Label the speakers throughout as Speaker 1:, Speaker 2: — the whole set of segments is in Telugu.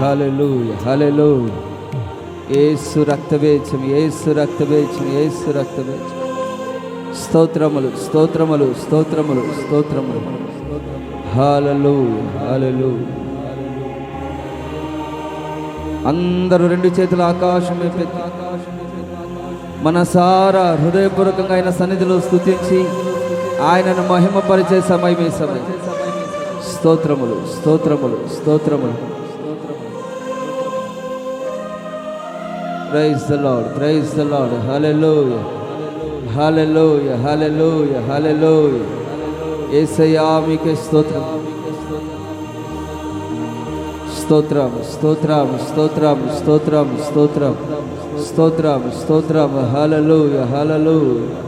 Speaker 1: హల్లెలూయా హల్లెలూయా యేసు రక్తవేచం ఏసు రక్తవేచం ఏసు రక్తవేచం స్తోత్రములు స్తోత్రములు స్తోత్రములు స్తోత్రములు. హల్లెలూయా హల్లెలూయా అందరూ రెండు చేతుల ఆకాశం మన సారా హృదయపూర్వకంగా ఆయన సన్నిధిలో స్థుతించి ఆయనను మహిమపరిచే సమయమే సమయం. స్తోత్రములు స్తోత్రములు స్తోత్రములు. Praise the Lord praise the Lord hallelujah hallelujah hallelujah hallelujah యేసయ్యా మీకే స్తోత్రం. స్తోత్రం స్తోత్రం స్తోత్రం స్తోత్రం స్తోత్రం. స్తోత్రం స్తోత్రం హల్లెలూయా హల్లెలూయా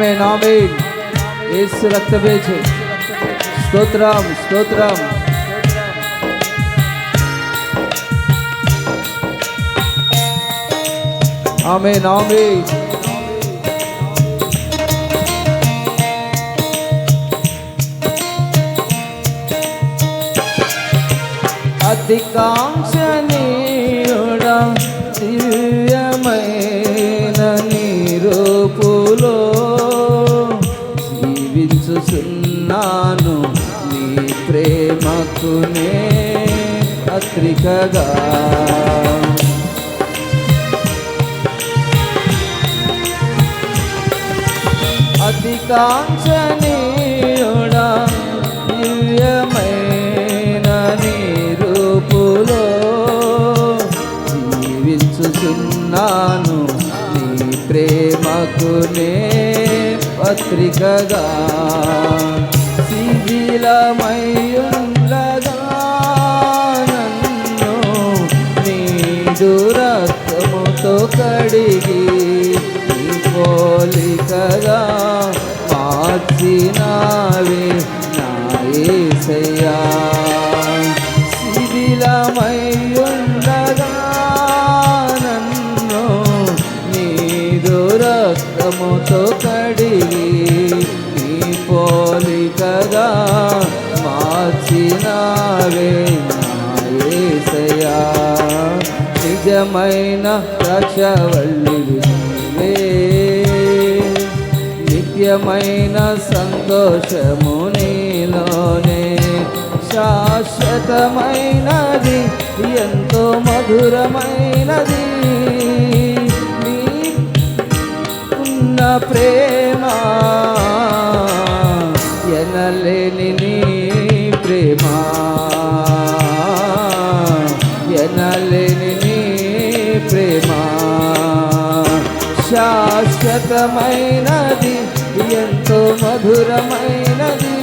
Speaker 1: ఆమెన్ ఆమెన్ యేసు రక్తవేచు స్తోత్రం స్తోత్రం ఆమెన్ ఆమెన్ అధికాంక్షణీయుడా ప్రేమకునే పత్రికగా. అధికాంక్షణీయుడా దివ్యమైన నిరూపులో జీవించుచున్నాను. నీ ప్రేమకునే పత్రికగా. శిథిలమయ్యుండగా మంజురక్తముతో కడిగి నీ పోలికగా మార్చినావే నాయసయ్యా. శిథిలమయ్యుండగా నన్ను నీ దురక్తముతో కడిగి నీ పోలికగా మార్చినావే నాయసయ్యా. నిత్యమైన నిజమైన రక్షవల్లివి నిత్యమైన సంతోషము నీలోనే. శాశ్వతమైనది ఎంతో మధురమైనది. నీ ఉన్న ప్రేమ ఉన్నతమైనది ఎంతో మధురమైనది.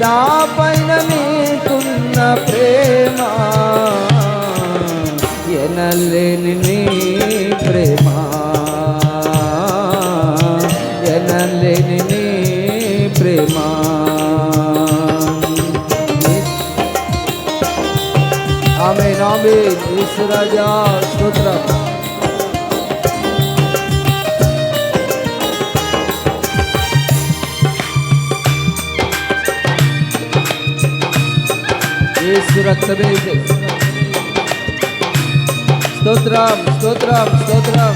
Speaker 1: నా పైన మీకున్న ప్రేమ ఎనలేని నీ ప్రేమ. ఎనలేని నీ ప్రేమ. ఆమె నామే ఈశ్వరాజా స్తోత్రం. ఏసు రక్తమే స్తోత్రం స్తోత్రం స్తోత్రం.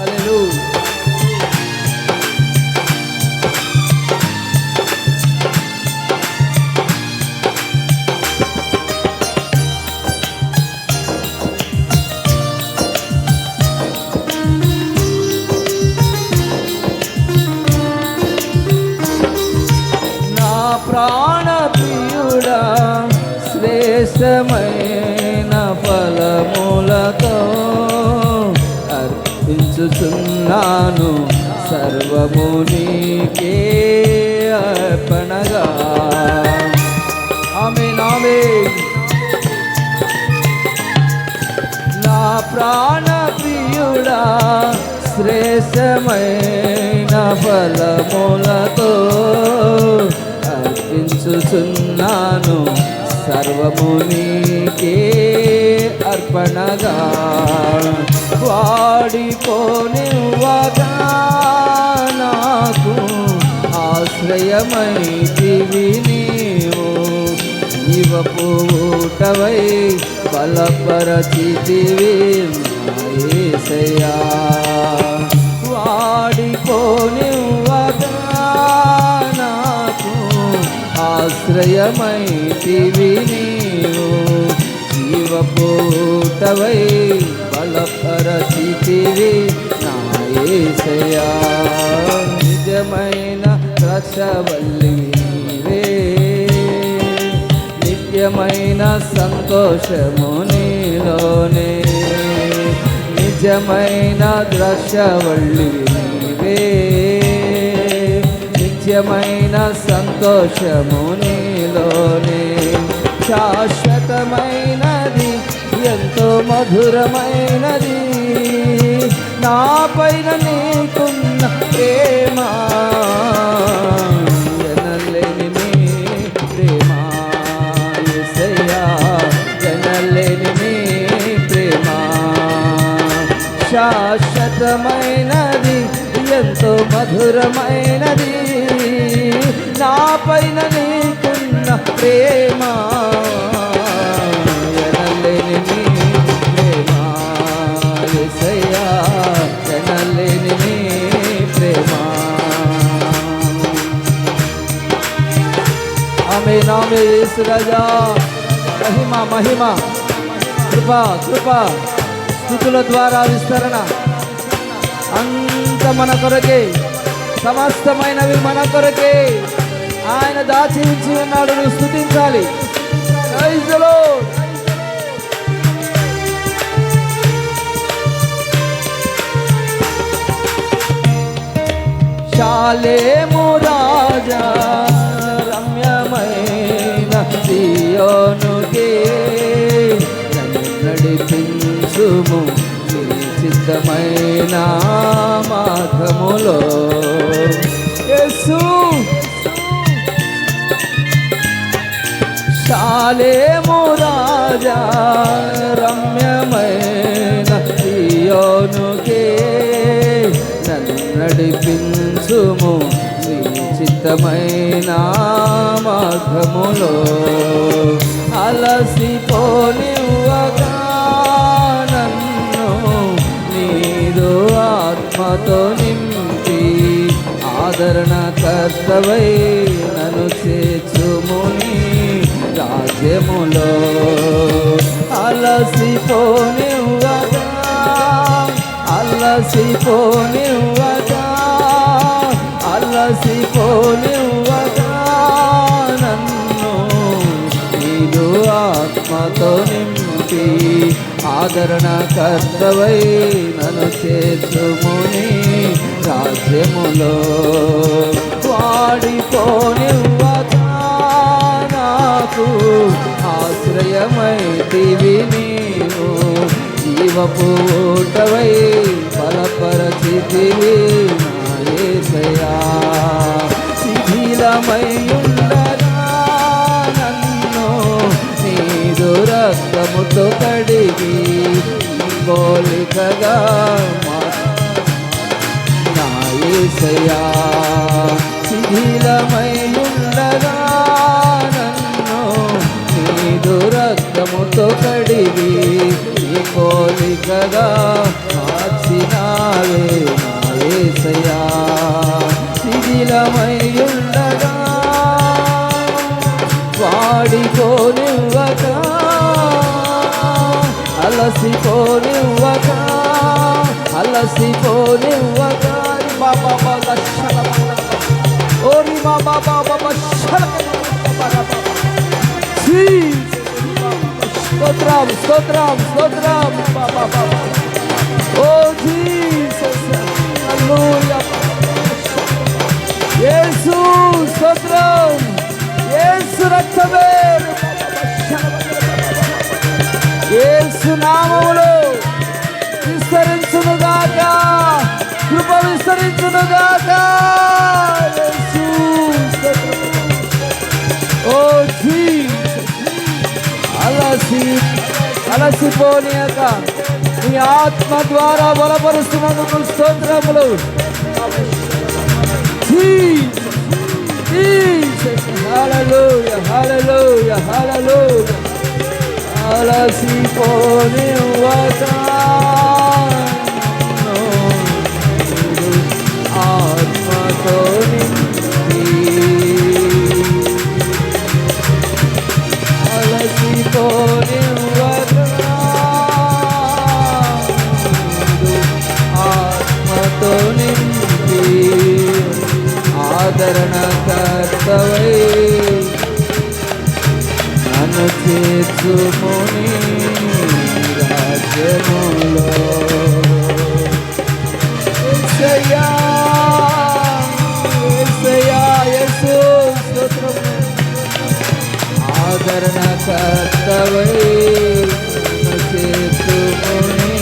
Speaker 1: అలెలు ప్రాణ శ్రేష్టమైన ఫలములతో అర్పించుచున్నాను. సర్వమునికే అర్పణగా. ఆమె నామే నా ప్రాణ ప్రియుడా శ్రేష్టమైన ఫలములతో అర్పించుచున్నాను. సర్వము నీకే అర్పణగా వాడిపోనివ్వగా నాకు ఆశ్రయమైతివి నీవు. జీవపూటవై బలపరచితివి నాయసయా వాడిపోనివ్వగా నాకు ఆశ్రయమైతివి నీవు జీవపూటవై బలపరచితివి నాయసయా. నిజమైన రక్షవల్లి నీవే నిత్యమైన సంతోషము నీలోనే. నిజమైన ద్రక్షవల్లి నీవే నిత్యమైన సంతోషము నీలోనే. శాశ్వతమైనది ఎంతో మధురమైనది. నా పైన నీకున్న ప్రేమ ఎనలేని నీ ప్రేమ. యేసయ్యా ఎనలేని నీ ప్రేమ. శాశ్వతమైనది ఎంతో మధురమైనది. నా పైన నీకున్న ప్రేమ ఎనలేని ప్రేమ ఎనలేని ప్రేమ. ఆమె నామే యేసు రాజా. మహిమ మహిమ. కృప కృప. స్థుతుల ద్వారా విస్తరణ. అంత మన కొరకే సమస్తమైనవి మన కొరకే. ఆయన దాచి ఉంచి ఉన్నాడు నువ్వు స్థుతించాలి Praise the శాలేము రాజా రమ్యమైన సియోనుకే నడిపించుము సిద్ధమైన మార్గములో యేసు చాలేము రాజా రమ్యమైన సియోనుకే నన్ను నడిపించుము నీ చిత్తమైన మార్గములో అలసిపోనివ్వగా నన్ను నీదు ఆత్మతో నింపి ఆదరణ కర్తవై నన్ను చేర్చుముని రాజ్యములో అలసిపోనివ్వగా అలసిపోనివ్వగా అలసిపోనివ్వగా నన్ను నీదు ఆత్మతో నింపి ఆదరణ కర్తవై నన్ను చేర్చుముని రాజ్యములో. వాడిపోనివ్వగా నాకు ఆశ్రయమైతివి నీవు. జీవపూటవై బలపరచితివి నాయసయా శిథిలమై నన్ను నీదు రక్తముతో కడిగి పోలికగా నాయసయా శిథిలమై నీదు రక్తముతో కడిగి నీ పోలికగా మార్చినావే నాయసయా శిథిలమై ఉండగా వాడిపోనివ్వక అలసిపోనివ్వక అలసిపోనివ్వక. బాబా బాబా ఓరి బాబా బాబా స్తోత్రం స్తోత్రం స్తోత్రం బాబా బాబా ఓ జీసస్ హల్లెలూయా యేసు స్తోత్రం యేసు రక్తమే యేసు నామములో విస్తరించునుగాక కృప విస్తరించునుగాక యేసు స్తోత్రం. ఓ జీసస్ అలసి అలసిపోనీయక. నీ ఆత్మ ద్వారా బలపరుస్తున్నందుకు స్తోత్రములు. అలసిపోని Jesus, ఆదరణ కర్తవై నన్ను చేర్చుముని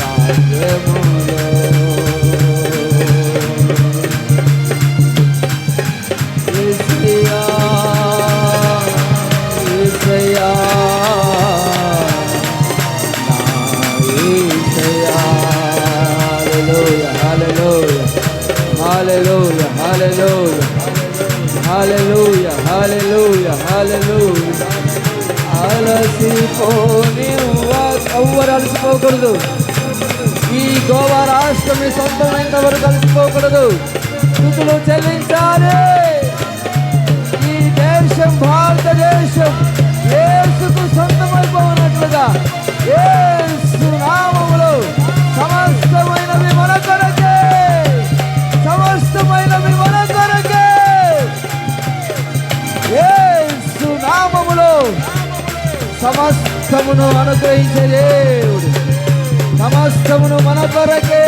Speaker 1: రాజ్యములో యేసయ్యా, యేసయ్యా, నా యేసయ్యా. హల్లెలూయా, హల్లెలూయా, హల్లెలూయా, అలసిపోని ఎవ్వరు అలసిపోకూడదు ఈ గోవా రాష్ట్రం మీ సొంతమైనంత వరకు అలసిపోకూడదు స్థుతులు చెల్లించాలి. ఈ దేశం భారతదేశం యేసుకు సొంతమైపోనట్లుగా యేసు నామములో సమస్తమైనవి మన కొరకే సమస్తమైనవి నామములో సమస్తమును అనుగ్రహించే దేవుడు. సమస్తమును మన కొరకే.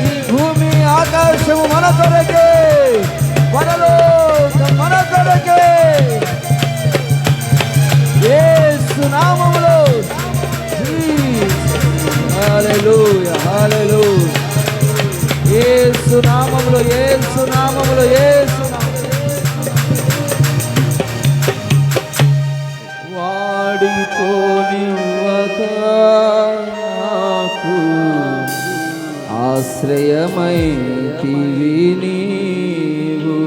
Speaker 1: ఈ భూమి ఆకాశము మన కొరకే. మనలో మన కొరకే. యేసు నామములో ఏ సునామములో ఏ సునామములో ఏ వాడిపోనివ్వక నాకు ఆశ్రయమైతివి నీవు.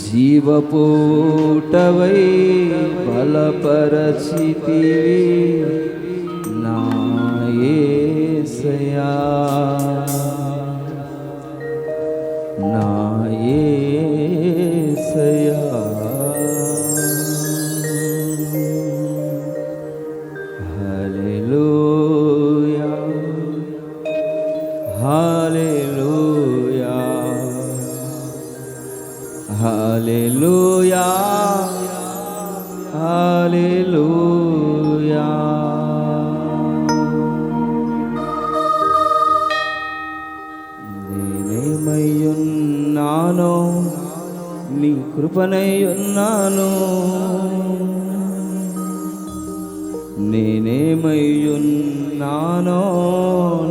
Speaker 1: జీవపూటవై బలపరచితివి నా ఉన్నానో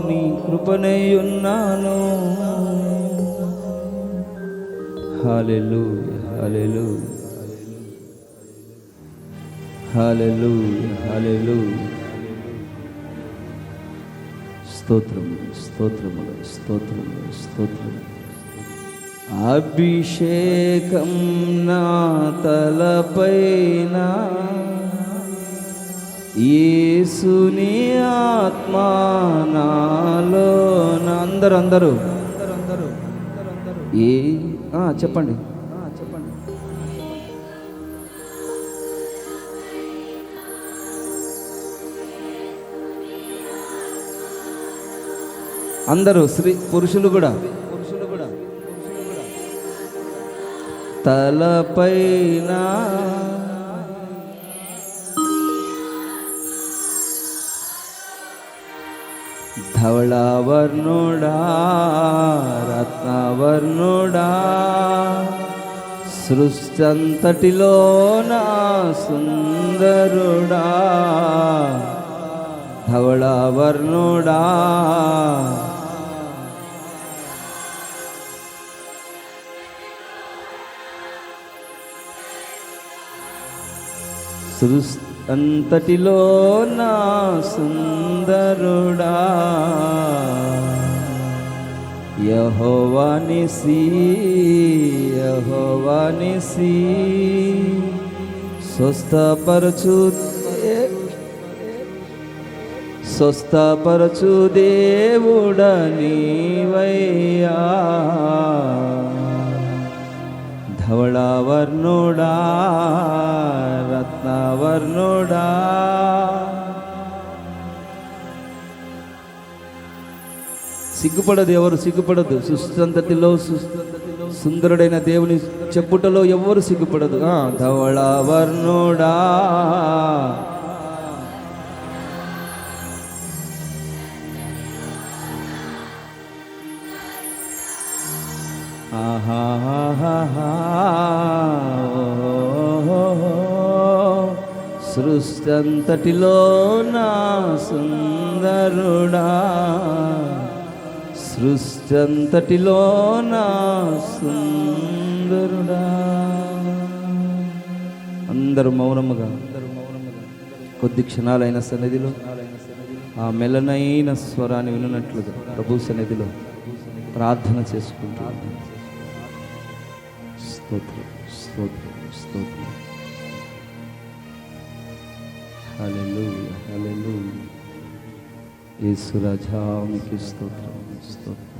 Speaker 1: నీ కృపనై ఉన్నాను హాలెలు హాలెలు హాలెలు హాలెలు స్తోత్రము స్తోత్రములు స్తోత్రములు స్తోత్రము అభిషేకం నా తలపైనా. యేసుని ఆత్మా నాలో అందరూ అందరూ. ఏ చెప్పండి చెప్పండి. అందరూ స్త్రీ పురుషులు కూడా. పురుషులు కూడా తలపైన ధవళవర్ణుడా రత్నవర్ణుడా సృష్టంతటిలో నా సుందరుడా ధవళవర్ణుడా సృష్టి అంతటిలో నా సుందరుడా. యహోవానిసి యహోవానిసి స్వస్థపరచు స్వస్థపరచు దేవుడ నీవయ్యా. ధవళవర్ణుడా రత్నవర్ణుడా సిగ్గుపడదు ఎవరు సిగ్గుపడదు సుస్థంతతిలో సుందరుడైన దేవుని చెప్పుటలో ఎవరు సిగ్గుపడదు ఆ, ధవళవర్ణుడా సృష్టంతటిలో నా సుందరుడా సృష్టంతటిలో నా సుందరుడా. అందరూ మౌనముగా కొద్ది క్షణాలైన సన్నిధిలో ఆ మెలనైన స్వరాన్ని వినున్నట్లుగా ప్రభు సన్నిధిలో ప్రార్థన చేసుకుంటున్నాను స్తోత్రం స్తోత్రం స్తోత్రం. హల్లెలూయా హల్లెలూయా యేసు రాజా స్తోత్రం స్తోత్రం